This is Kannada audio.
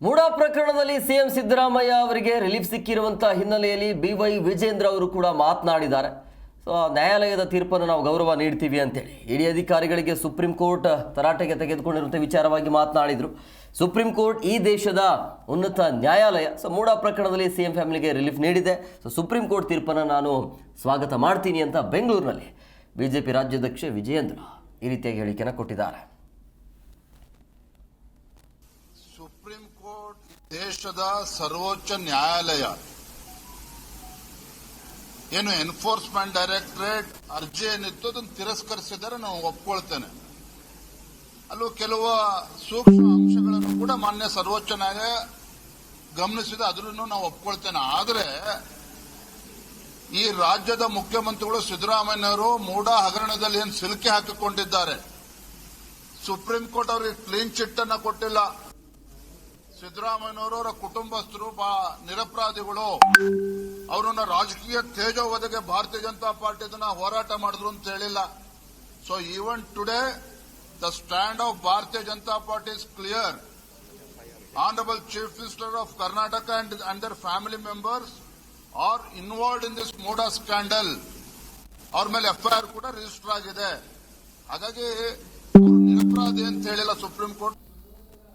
ಮೂಡಾ ಪ್ರಕರಣದಲ್ಲಿ ಸಿಎಂ ಸಿದ್ದರಾಮಯ್ಯ ಅವರಿಗೆ ರಿಲೀಫ್ ಸಿಕ್ಕಿರುವಂತಹ ಹಿನ್ನೆಲೆಯಲ್ಲಿ ಬಿ ವೈ ವಿಜೇಂದ್ರ ಅವರು ಕೂಡ ಮಾತನಾಡಿದ್ದಾರೆ. ಸೊ, ನ್ಯಾಯಾಲಯದ ತೀರ್ಪನ್ನು ನಾವು ಗೌರವ ನೀಡ್ತೀವಿ ಅಂತೇಳಿ. ಇಡೀ ಅಧಿಕಾರಿಗಳಿಗೆ ಸುಪ್ರೀಂ ಕೋರ್ಟ್ ತರಾಟೆಗೆ ತೆಗೆದುಕೊಂಡಿರುವಂಥ ವಿಚಾರವಾಗಿ ಮಾತನಾಡಿದರು. ಸುಪ್ರೀಂ ಕೋರ್ಟ್ ಈ ದೇಶದ ಉನ್ನತ ನ್ಯಾಯಾಲಯ, ಸೊ, ಮೂಡಾ ಪ್ರಕರಣದಲ್ಲಿ ಸಿಎಂ ಫ್ಯಾಮಿಲಿಗೆ ರಿಲೀಫ್ ನೀಡಿದೆ. ಸೊ, ಸುಪ್ರೀಂ ಕೋರ್ಟ್ ತೀರ್ಪನ್ನು ನಾನು ಸ್ವಾಗತ ಮಾಡ್ತೀನಿ ಅಂತ ಬೆಂಗಳೂರಿನಲ್ಲಿ ಬಿಜೆಪಿ ರಾಜ್ಯಾಧ್ಯಕ್ಷ ವಿಜಯೇಂದ್ರ ಈ ರೀತಿಯಾಗಿ ಹೇಳಿಕೆಯನ್ನು ಕೊಟ್ಟಿದ್ದಾರೆ ಸುಪ್ರೀಂ ಕೋರ್ಟ್ ದೇಶದ ಸರ್ವೋಚ್ಚ ನ್ಯಾಯಾಲಯ. ಏನು ಎನ್ಫೋರ್ಸ್ಮೆಂಟ್ ಡೈರೆಕ್ಟರೇಟ್ ಅರ್ಜಿ ಏನಿತ್ತು ಅದನ್ನು ತಿರಸ್ಕರಿಸಿದರೆ ನಾವು ಒಪ್ಕೊಳ್ತೇನೆ. ಅಲ್ಲೂ ಕೆಲವು ಸೂಕ್ಷ್ಮ ಅಂಶಗಳನ್ನು ಕೂಡ ಮಾನ್ಯ ಸರ್ವೋಚ್ಚ ನ್ಯಾಯಾಲಯ ಗಮನಿಸಿದ ಅದನ್ನು ನಾವು ಒಪ್ಕೊಳ್ತೇನೆ. ಆದರೆ ಈ ರಾಜ್ಯದ ಮುಖ್ಯಮಂತ್ರಿಗಳು ಸಿದ್ದರಾಮಯ್ಯನವರು ಮೂಡ ಹಗರಣದಲ್ಲಿ ಏನು ಸಿಲುಕಿ ಹಾಕಿಕೊಂಡಿದ್ದಾರೆ. ಸುಪ್ರೀಂ ಕೋರ್ಟ್ ಅವರಿಗೆ ಕ್ಲೀನ್ ಚಿಟ್ ಅನ್ನ ಕೊಟ್ಟಿಲ್ಲ. ಸಿದ್ದರಾಮಯ್ಯನವರು ಅವರ ಕುಟುಂಬಸ್ಥರು ನಿರಪರಾಧಿಗಳು. ಅವರನ್ನ ರಾಜಕೀಯ ತೇಜೋವಧೆಗೆ ಭಾರತೀಯ ಜನತಾ ಪಾರ್ಟಿ ಅದನ್ನ ಹೋರಾಟ ಮಾಡಿದ್ರು ಅಂತ ಹೇಳಿಲ್ಲ. So even today the stand of Bharatiya Janata Party is clear honourable chief minister of Karnataka and under family members are involved in this MUDA scandal ಅವ್ರ ಮೇಲೆ ಎಫ್ಐಆರ್ ಕೂಡ ರಿಜಿಸ್ಟರ್ ಆಗಿದೆ. ಹಾಗಾಗಿ ನಿರಪರಾಧಿ ಅಂತ ಹೇಳಿಲ್ಲ ಸುಪ್ರೀಂ ಕೋರ್ಟ್